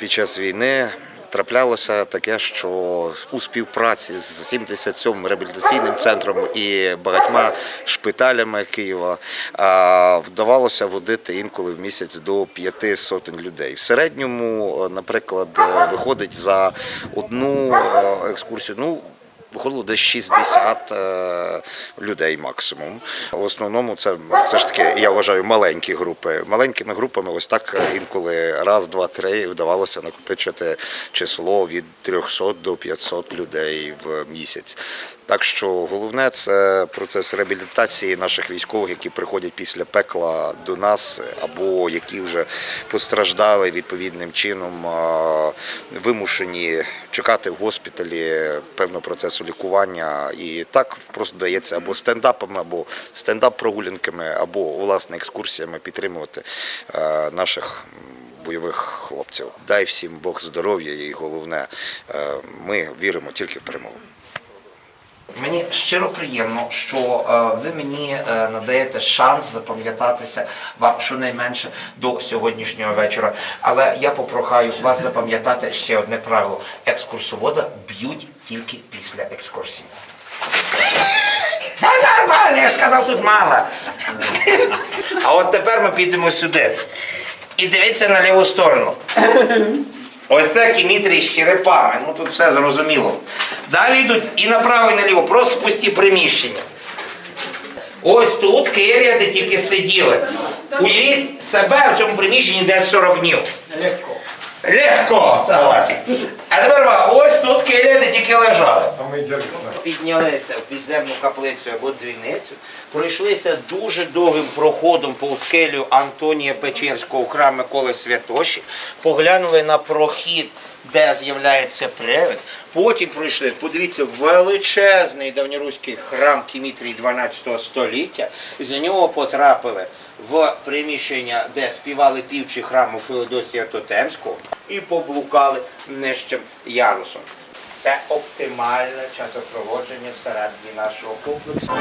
Під час війни траплялося таке, що у співпраці з 77-м реабілітаційним центром і багатьма шпиталями Києва вдавалося водити інколи в місяць до п'яти сотень людей. В середньому, е, наприклад, е, виходить за одну е, екскурсію. Ну, Виходило десь 60 е, людей максимум. В основному це все ж таки, я вважаю, маленькі групи. Маленькими групами ось так інколи раз, два, три вдавалося накопичити число від 300 до 500 людей в місяць. Так що головне це процес реабілітації наших військових, які приходять після пекла до нас, або які вже постраждали відповідним чином, вимушені чекати в госпіталі певного процесу лікування. І так просто дається або стендапами, або стендап-прогулянками, або власне екскурсіями підтримувати наших. Бойових хлопців. Дай всім Бог здоров'я і головне, ми віримо тільки в перемогу. Мені щиро приємно, що е, ви мені е, надаєте шанс запам'ятатися вам щонайменше до сьогоднішнього вечора. Але я попрохаю вас запам'ятати ще одне правило: екскурсовода б'ють тільки після екскурсії. Та нормально, я ж сказав, тут мало. А от тепер ми підемо сюди. І дивіться на ліву сторону. Ось це кімітрі з черепами. Ну тут все зрозуміло. Далі йдуть і направо, і наліво, просто пусті приміщення. Ось тут Києві, де тільки сиділи. Уявіть себе в цьому приміщенні десь 40 днів. Легко. Легко, согласен. А тепер ва, ось тут де тільки лежали. Самое интересное. Піднялися в підземну каплицю або дзвіницю, пройшлися дуже довгим проходом по скелю Антонія Печерського в храм Миколи Святоші, поглянули на прохід, де з'являється привид. Потім пройшли, подивіться, величезний давньоруський храм Кімітрій 12 століття. З нього потрапили в приміщення, де співали півчі храму Феодосія Тотемського, і поблукали нижчим ярусом. Це оптимальне часопроводження всередині нашого комплексу.